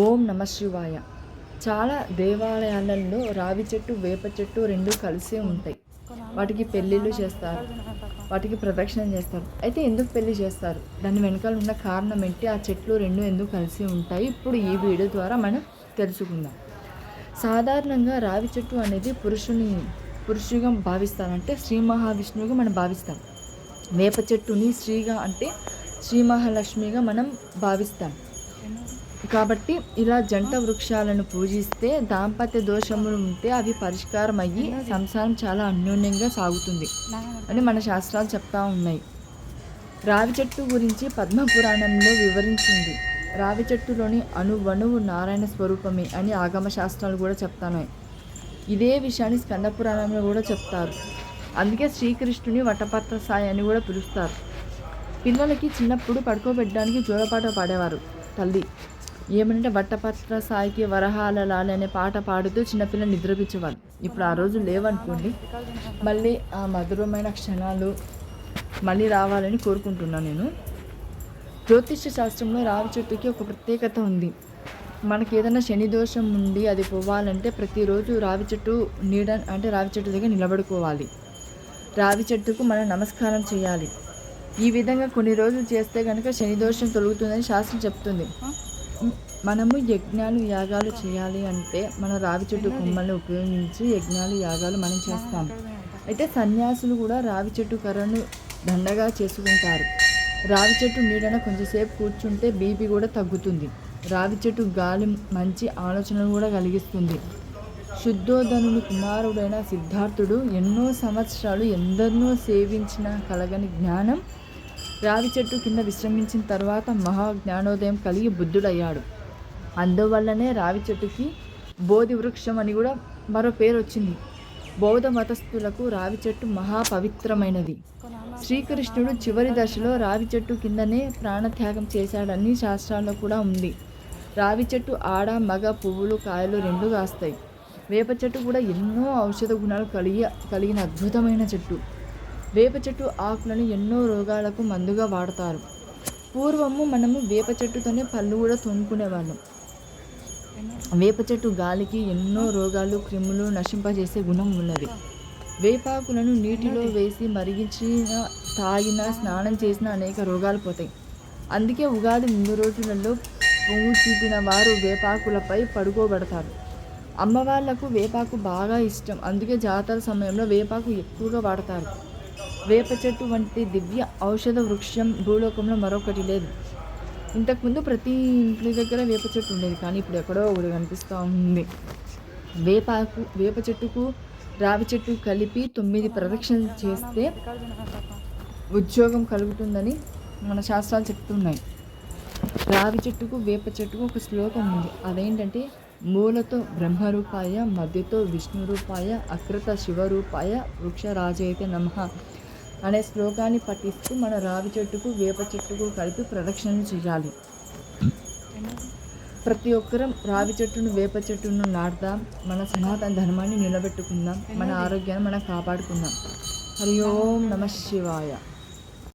ఓం నమ శివాయ. చాలా దేవాలయాలలో రావి చెట్టు వేప చెట్టు రెండు కలిసే ఉంటాయి. వాటికి పెళ్ళిళ్ళు చేస్తారు. వాటికి ప్రదక్షిణ చేస్తారు. అయితే ఎందుకు పెళ్ళి చేస్తారు? దాని వెనకాల ఉన్న కారణం ఏంటి? ఆ చెట్లు రెండు ఎందుకు కలిసి ఉంటాయి? ఇప్పుడు ఈ వీడియో ద్వారా మనం తెలుసుకుందాం. సాధారణంగా రావి చెట్టు అనేది పురుషుని పురుషుగా భావిస్తారు అంటే శ్రీ మహావిష్ణువుగా మనం భావిస్తాం. వేప చెట్టుని శ్రీగా అంటే శ్రీ మహాలక్ష్మిగా మనం భావిస్తాం. కాబట్టి ఇలా జంట వృక్షాలను పూజిస్తే దాంపత్య దోషములు ఉంటే అవి పరిష్కారం అయ్యి సంసారం చాలా అన్యోన్యంగా సాగుతుంది అని మన శాస్త్రాలు చెప్తా ఉన్నాయి. రావి చెట్టు గురించి పద్మపురాణంలో వివరించింది. రావి చెట్టులోని అణువణువు నారాయణ స్వరూపమే అని ఆగమ శాస్త్రాలు కూడా చెప్తాను ఇదే విషయాన్ని స్కంద పురాణంలో కూడా చెప్తారు. అందుకే శ్రీకృష్ణుని వటపత్ర సాయి అని కూడా పిలుస్తారు. పిల్లలకి చిన్నప్పుడు పడుకోబెట్టడానికి జోలపాట పాడేవారు తల్లి. ఏమంటే వట్టపత్ర సాయికి వరహాల లాలి అనే పాట పాడుతూ చిన్నపిల్లలు నిద్రపించేవాళ్ళు ఇప్పుడు ఆ రోజు లేవనుకోండి మళ్ళీ ఆ మధురమైన క్షణాలు మళ్ళీ రావాలని కోరుకుంటున్నాను నేను. జ్యోతిష్య శాస్త్రంలో రావి చెట్టుకి ఒక ప్రత్యేకత ఉంది. మనకి ఏదైనా శని దోషం ఉండి అది పోవాలంటే ప్రతిరోజు రావి చెట్టు నీడ అంటే రావి చెట్టు దగ్గర నిలబడుకోవాలి. రావి చెట్టుకు మనం నమస్కారం చేయాలి. ఈ విధంగా కొన్ని రోజులు చేస్తే కనుక శని దోషం తొలుగుతుందని శాస్త్రం చెప్తుంది. మనము యజ్ఞాలు యాగాలు చేయాలి అంటే మన రావి చెట్టు కొమ్మల్ని ఉపయోగించి యజ్ఞాలు యాగాలు మనం చేస్తాం. అయితే సన్యాసులు కూడా రావి చెట్టు కర్రను దండగా చేసుకుంటారు. రావి చెట్టు నీడన కొంచెంసేపు కూర్చుంటే బీపీ కూడా తగ్గుతుంది. రావి చెట్టు గాలి మంచి ఆలోచనలు కూడా కలిగిస్తుంది. శుద్ధోధనుని కుమారుడైన సిద్ధార్థుడు ఎన్నో సంవత్సరాలు ఎందరినో సేవించిన కలగని జ్ఞానం రావి చెట్టు కింద విశ్రమించిన తర్వాత మహా జ్ఞానోదయం కలిగి బుద్ధుడయ్యాడు. అందువల్లనే రావి చెట్టుకి బోధి వృక్షం అని కూడా మరో పేరు వచ్చింది. బౌద్ధ మతస్థులకు రావి చెట్టు మహా పవిత్రమైనది. శ్రీకృష్ణుడు చివరి దశలో రావి చెట్టు కిందనే ప్రాణత్యాగం చేశాడని శాస్త్రాల్లో కూడా ఉంది. రావి చెట్టు ఆడ మగ పువ్వులు కాయలు రెండు కాస్తాయి. వేప చెట్టు కూడా ఎన్నో ఔషధ గుణాలు కలిగి కలిగిన అద్భుతమైన చెట్టు. వేప చెట్టు ఆకులను ఎన్నో రోగాలకు మందుగా వాడతారు. పూర్వము మనము వేప చెట్టుతోనే పళ్ళు కూడా తోముకునేవాళ్ళం. వేప చెట్టు గాలికి ఎన్నో రోగాలు క్రిములు నశింపజేసే గుణం ఉన్నది. వేపాకులను నీటిలో వేసి మరిగించిన తాగిన స్నానం చేసిన అనేక రోగాలు పోతాయి. అందుకే ఉగాది ముందు రోజులలో పొంగు చూపిన వారు వేపాకులపై పడుకోబడతారు. అమ్మవార్లకు వేపాకు బాగా ఇష్టం. అందుకే జాతర సమయంలో వేపాకు ఎక్కువగా వాడతారు. వేప చెట్టు వంటి దివ్య ఔషధ వృక్షం భూలోకంలో మరొకటి లేదు. ఇంతకుముందు ప్రతి ఇంటి దగ్గర వేప చెట్టు ఉండేది కానీ ఇప్పుడు ఎక్కడో ఒకటి కనిపిస్తూ ఉంది. వేపాకు వేప చెట్టుకు రావి చెట్టు కలిపి తొమ్మిది ప్రదక్షిణలు చేస్తే ఉద్యోగం కలుగుతుందని మన శాస్త్రాలు చెప్తున్నాయి. రావి చెట్టుకు వేప చెట్టుకు ఒక శ్లోకం ఉంది. అదేంటంటే మూలతో బ్రహ్మరూపాయ మధ్యతో విష్ణు రూపాయ అకృత శివరూపాయ వృక్షరాజైతే నమ. అనే శ్లోకాన్ని పఠిస్తూ మన రావి చెట్టుకు వేప చెట్టుకు కలిపి ప్రదక్షిణలు చేయాలి. ప్రతి ఒక్కరం రావి చెట్టును వేప చెట్టును నాటుదాం. మన సనాతన ధర్మాన్ని నిలబెట్టుకుందాం. మన ఆరోగ్యాన్ని మనం కాపాడుకుందాం. హరి ఓం నమ శివాయ.